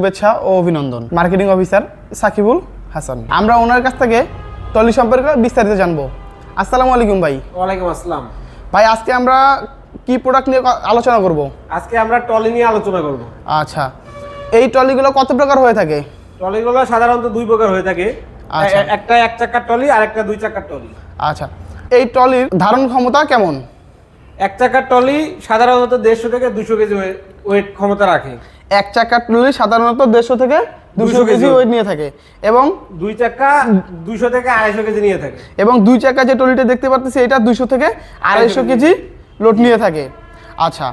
শুভেচ্ছা ও অভিনন্দন। Marketing officer Sakibul Hasan. আমরা ওনার কাছ থেকে টলি সম্পর্কে বিস্তারিত জানব। আসসালামু আলাইকুম ভাই। ওয়ালাইকুম আসসালাম। ভাই আজকে আমরা কি প্রোডাক্ট নিয়ে আলোচনা করব? আজকে আমরা টলি নিয়ে আলোচনা করব। আচ্ছা। এই টলিগুলো কত প্রকার হয়ে থাকে? টলিগুলো সাধারণত দুই প্রকার হয়ে থাকে। আচ্ছা। একটা এক চাকার টলি আর একটা দুই চাকার টলি। আচ্ছা। এই টলির ধারণ ক্ষমতা কেমন? এক চাকার টলি সাধারণত দেড়শো থেকে দুশো কেজি ওয়েট ক্ষমতা রাখে। এক চাকার টলি সাধারণত দেড়শো থেকে দুশো কেজি ওয়েট নিয়ে থাকে। এবং দুই চাকা দুশো থেকে আড়াইশো কেজি নিয়ে থাকে। এবং দুই চাকা যে টলিটা দেখতে পাচ্ছি এটা দুশো থেকে আড়াইশো কেজি লোড নিয়ে থাকে। আচ্ছা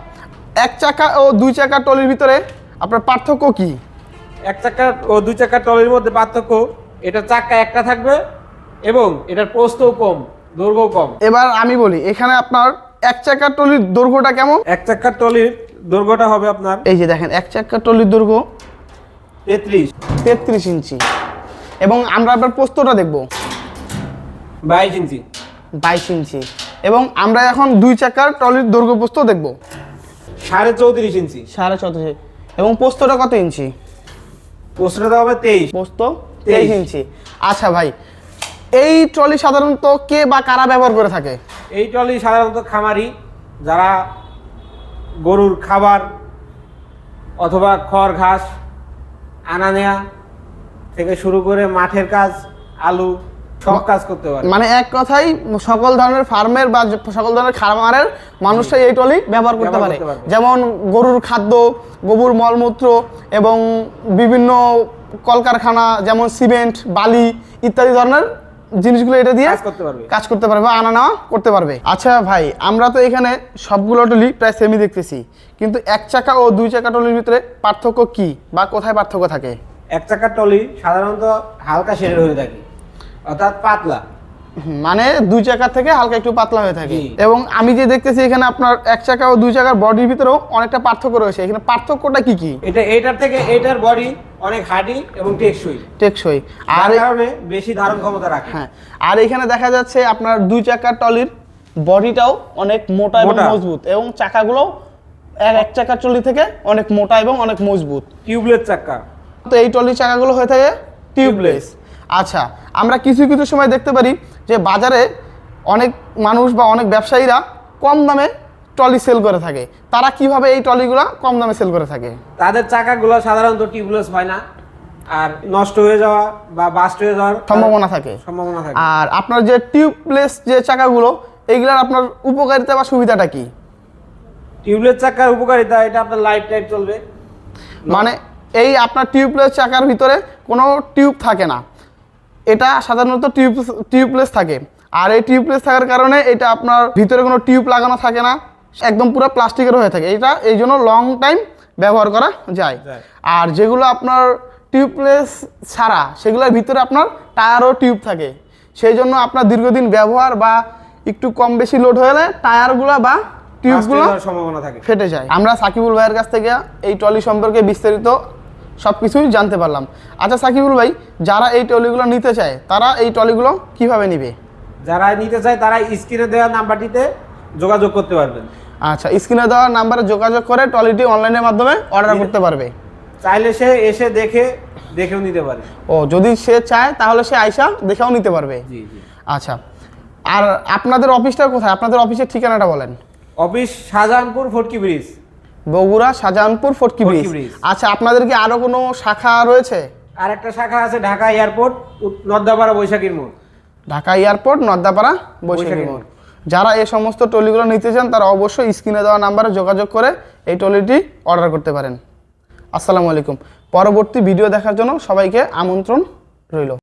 এক চাকা ও দুই চাকা টলির ভিতরে আপনার পার্থক্য কি? এক চাকা ও দুই চাকার টলির মধ্যে পার্থক্য এটা চাকা একটা থাকবে এবং এটার প্রস্থও কম দৈর্ঘ্যও কম। এবার আমি বলি এখানে আপনার এক চাকার টলির দৈর্ঘ্যটা কেমন? এক চাকার টলির দৈর্ঘ্যটা হবে আপনার এই যে দেখেন এক চাকার টলির দৈর্ঘ্য তেত্রিশ। তেত্রিশ ইঞ্চি। এবং আমরা এবার পোস্তটা দেখব। বাইশ ইঞ্চি। বাইশ ইঞ্চি। এবং আমরা এখন দুই চাকার টলির দৈর্ঘ্য পোস্ত দেখব। সাড়ে চৌত্রিশ ইঞ্চি। সাড়ে চৌত্রিশ। এবং পোস্তটা কত ইঞ্চি? পোস্তটা হবে তেইশ। পোস্ত তেইশ ইঞ্চি। আচ্ছা ভাই এই ট্রলি সাধারণত কে বা কারা ব্যবহার করে থাকে? এই টলি সাধারণত খামারি যারা গরুর খাবার অথবা খড় ঘাস আনা নেয়া থেকে শুরু করে মাঠের কাজ আলু সব কাজ করতে পারে। মানে এক কথাই সকল ধরনের ফার্মের বা সকল ধরনের খামারের মানুষরাই এই ট্রলি ব্যবহার করতে পারে। যেমন গরুর খাদ্য গোবর মলমূত্র এবং বিভিন্ন কলকারখানা যেমন সিমেন্ট বালি ইত্যাদি ধরনের জিনিসগুলো এটা দিয়ে কাজ করতে পারবে। কাজ করতে পারবে বা আনা নেওয়া করতে পারবে। আচ্ছা ভাই আমরা তো এখানে সবগুলো টলি প্রায় সেমি দেখতেছি। কিন্তু এক চাকা ও দুই চাকা টলির ভিতরে পার্থক্য কি বা কোথায় পার্থক্য থাকে? এক চাকার টলি সাধারণত হালকা শেডের হয়ে থাকে অর্থাৎ পাতলা। মানে দুই চাকা থেকে হালকা একটু পাতলা হয়ে থাকে। এবং আমি যে দেখতেছি এখানে আপনার এক চাকা ও দুই চাকার বডির ভিতরেও অনেকটা পার্থক্য রয়েছে। এখানে পার্থক্যটা কি কি? এটা এটার থেকে এটার বডি অনেক হার্ডি এবং টেকসই। টেকসই। আর কারণে বেশি ধারণ ক্ষমতা রাখে। হ্যাঁ আর এখানে দেখা যাচ্ছে আপনার দুই চাকার টলির বডিটাও অনেক মোটা এবং মজবুত এবং চাকাগুলো এক এক চাকার টলি থেকে অনেক মোটা এবং অনেক মজবুত। টিউবলেস চাকা। তো এই টলি চাকাগুলো হয়ে থাকে টিউবলেস। আচ্ছা আমরা কিছু কিছু সময় দেখতে পারি যে বাজারে অনেক মানুষ বা অনেক ব্যবসায়ীরা কম দামে টলি সেল করে থাকে। তারা কীভাবে এই ট্রলিগুলো কম দামে সেল করে থাকে? তাদের চাকাগুলো সাধারণত টিউবলেস হয় না। আর নষ্ট হয়ে যাওয়া বা বাস্ট হয়ে যাওয়ার সম্ভাবনা থাকে। সম্ভাবনা থাকে। আর আপনার যে টিউবলেস যে চাকাগুলো এইগুলার আপনার উপকারিতা বা সুবিধাটা কি? টিউবলেস চাকার উপকারিতা এটা আপনার লাইফ টাইম চলবে। মানে এই আপনার টিউবলেস চাকার ভিতরে কোনো টিউব থাকে না। এটা সাধারণত টিউব টিউবলেস থাকে। আর এই টিউবলেস থাকার কারণে এটা আপনার ভিতরে কোনো টিউব লাগানো থাকে না। একদম পুরো প্লাস্টিকের হয়ে থাকে। এটা এই জন্য লং টাইম ব্যবহার করা যায়। আর যেগুলো আপনার টিউবলেস ছাড়া সেগুলোর ভিতরে আপনার টায়ারও টিউব থাকে। সেই জন্য আপনার দীর্ঘদিন ব্যবহার বা একটু কম বেশি লোড হয়ে হলে টায়ারগুলো বা টিউবগুলো সম্ভাবনা থাকে। ফেটে যায়। আমরা সাকিবুল ভাইয়ের কাছ থেকে এই ট্রলি সম্পর্কে বিস্তারিত সব কিছুই জানতে পারলাম। আচ্ছা সাকিবুল ভাই যারা এই ট্রলিগুলো নিতে চায় তারা এই ট্রলিগুলো কীভাবে নিবে? যারা নিতে চায় তারা স্ক্রিনে দেওয়া নাম্বারটিতে যোগাযোগ করতে পারবেন। আচ্ছা স্ক্রিনে দেওয়া নাম্বারে যোগাযোগ করে টলিটি অনলাইনের মাধ্যমে অর্ডার করতে পারবে। চাইলে সে এসে দেখে দেখেও নিতে পারে। ও যদি সে চায় তাহলে সে আইসা দেখেও নিতে পারবে। জি জি। আচ্ছা আর আপনাদের অফিসটা কোথায়? আপনাদের অফিসের ঠিকানাটা বলেন। Office Shahjahanpur Fatki bridge Bogura Shahjahanpur Fatki bridge আচ্ছা আপনাদের কি আরও কোনো শাখা রয়েছে? আর একটা শাখা আছে ঢাকা এয়ারপোর্ট নর্দাপাড়া বৈশাখীর মোড়। ঢাকা এয়ারপোর্ট নর্দাপাড়া বৈশাখী বৈশাখী মোড়। যারা এই সমস্ত টলিগুলো নিতে চান, তারা অবশ্যই স্ক্রিনে দেওয়া নাম্বারে যোগাযোগ করে এই টলিটি অর্ডার করতে পারেন। আসসালামু আলাইকুম। পরবর্তী ভিডিও দেখার জন্য সবাইকে আমন্ত্রণ রইল।